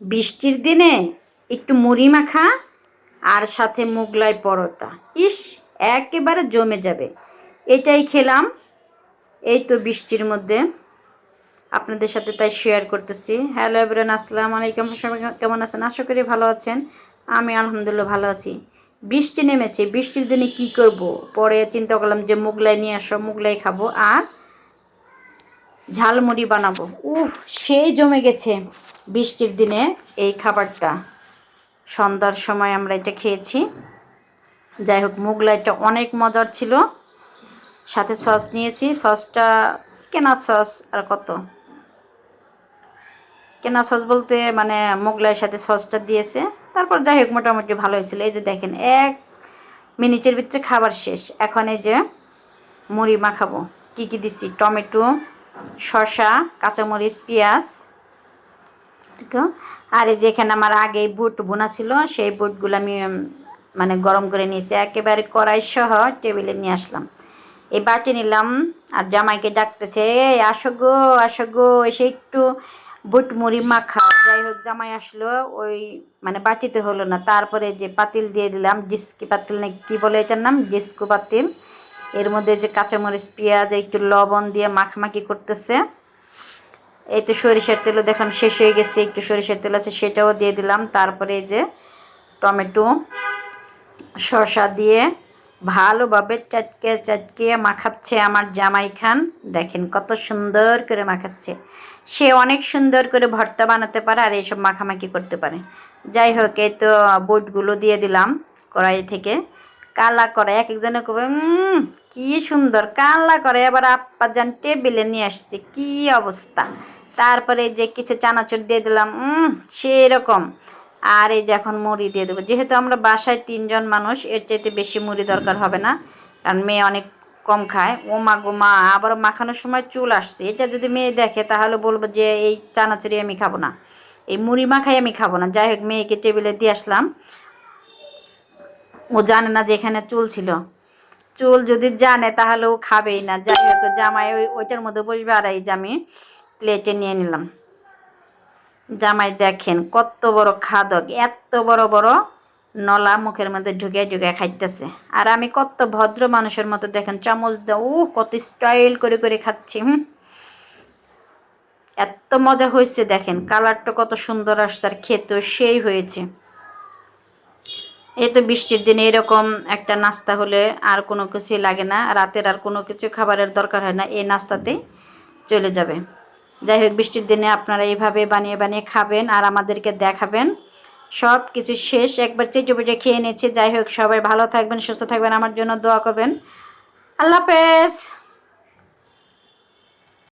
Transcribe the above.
বৃষ্টির দিনে একটু মুড়ি মাখা আর সাথে মোগলাই পরোটা। ইস, একেবারে জমে যাবে। এটাই খেলাম। এই তো বৃষ্টির মধ্যে। আপনাদের সাথে তাই শেয়ার করতেছি। হ্যালো এভরিওয়ান আসসালাম আলাইকুম। কেমন আছেন? আশা করি ভালো আছেন। আমি আলহামদুলিল্লাহ ভালো আছি। বৃষ্টি নেমেছে। বৃষ্টির দিনে কি করব? পরে চিন্তা করলাম যে মুগলাই নিয়ে আসো, মুগলাই খাব আর ঝালমুড়ি বানাবো। উফ, সেই জমে গেছে। বৃষ্টির দিনে এই খাবারটা। সন্ধ্যার সময় আমরা এটা খেয়েছি। যাই হোক মুগলাইটা অনেক মজার ছিল। সাথে সস নিয়েছি। সসটা কেনা সস আর কত? কেনা সস বলতে মানে মোগলাইয়ের সাথে সসটা দিয়েছে। তারপর যাই হোক, মোটামুটি ভালো হয়েছিল। এই যে দেখেন, এক মিনিটের ভিতরে খাবার শেষ। এখন এই যে মুড়ি মাখাবো। কী কী দিচ্ছি? টমেটো, শসা, কাঁচামরিচ, পেঁয়াজ। তো। আর এই যেখানে আমার আগে বুট বোনা ছিল, সেই বুটগুলো আমি মানে গরম করে নিয়েছি। একেবারে কড়াই সহ টেবিলে নিয়ে আসলাম। এই বাটি নিলাম, আর জামাইকে ডাকতেছে আসো গো আসো গো। এসে একটু বুট মুড়ি মাখা যাই হোক, জামাই আসলো, ওই মানে বাটিতে হলো না। তারপরে যে পাতিল দিয়ে দিলাম ডিস্কি পাতিল না কি বলে এটার নাম? ডিস্কো পাতিল। এর মধ্যে যে কাঁচামরিচ, পেঁয়াজ, একটু লবণ দিয়ে মাখামাখি করতেছে। এই তো সরিষার তেলও দেখলাম শেষ হয়ে গেছে একটু সরিষার তেল আছে সেটাও দিয়ে দিলাম। তারপরে এই যে টমেটো শসা দিয়ে ভালোভাবে চাটকে চাটকে মাখাচ্ছে আমার জামাই খান। দেখেন কত সুন্দর করে মাখাচ্ছে। সে অনেক সুন্দর করে ভর্তা বানাতে পারে আর এইসব মাখামাখি করতে পারে। যাই হোক এই তো বুটগুলো দিয়ে দিলাম কড়াই থেকে। কালা করে এক একজনে কবে "উম, কি সুন্দর কালা করে এবার আপ্পা যান টেবিলে নিয়ে আসছে কি অবস্থা। তারপরে যে কিছু চানাচুর দিয়ে দিলাম, উম, সেরকম। আর এই যে এখন মুড়ি দিয়ে দেবো। যেহেতু আমরা বাসায় তিনজন মানুষ, এর চাইতে বেশি মুড়ি দরকার হবে না। কারণ মেয়ে অনেক কম খায়। ও মা গো, মা আবার মাখানোর সময় চুল আসছে। এটা যদি মেয়ে দেখে, তাহলে বলব যে এই চানাচুরি আমি খাব না। এই মুড়ি মাখাই আমি খাব না। যাই হোক, মেয়েকে টেবিলে দিয়ে আসলাম। ও জানে না যে এখানে চুল ছিল। চুল যদি জানে, তাহলে ও খাবেই না। যাই হোক, জামাই ওই, ওইটার মধ্যে বসবে আর এই আমি। প্লেটে নিয়ে নিলাম। জামাই দেখেন কত বড় খাদক, এত বড় বড় নলা মুখের মধ্যে ঢুকে ঢুকে খাইতেছে। আর আমি কত ভদ্র মানুষের মতো দেখেন, চামচ দাও ও কত স্টাইল করে করে খাচ্ছি, হুম। এত মজা হয়েছে দেখেন, কালারটা কত সুন্দর আসছে আর খেতেও সেই হয়েছে। এই তো বৃষ্টির দিনে এরকম একটা নাস্তা হলে আর কোনো কিছুই লাগে না, রাতের আর কোনো কিছু খাবারের দরকার হয় না, এই নাস্তাতেই চলে যাবে। যাই হোক বৃষ্টির দিনে আপনারা এইভাবে বানিয়ে বানিয়ে খাবেন আর আমাদেরকে দেখাবেন। সব কিছু শেষ। একবার চেটে পেটে খেয়ে নিচ্ছে। যাই হোক সবাই ভালো থাকবেন, সুস্থ থাকবেন। আমার জন্য দোয়া করবেন। আল্লাহ হাফেজ।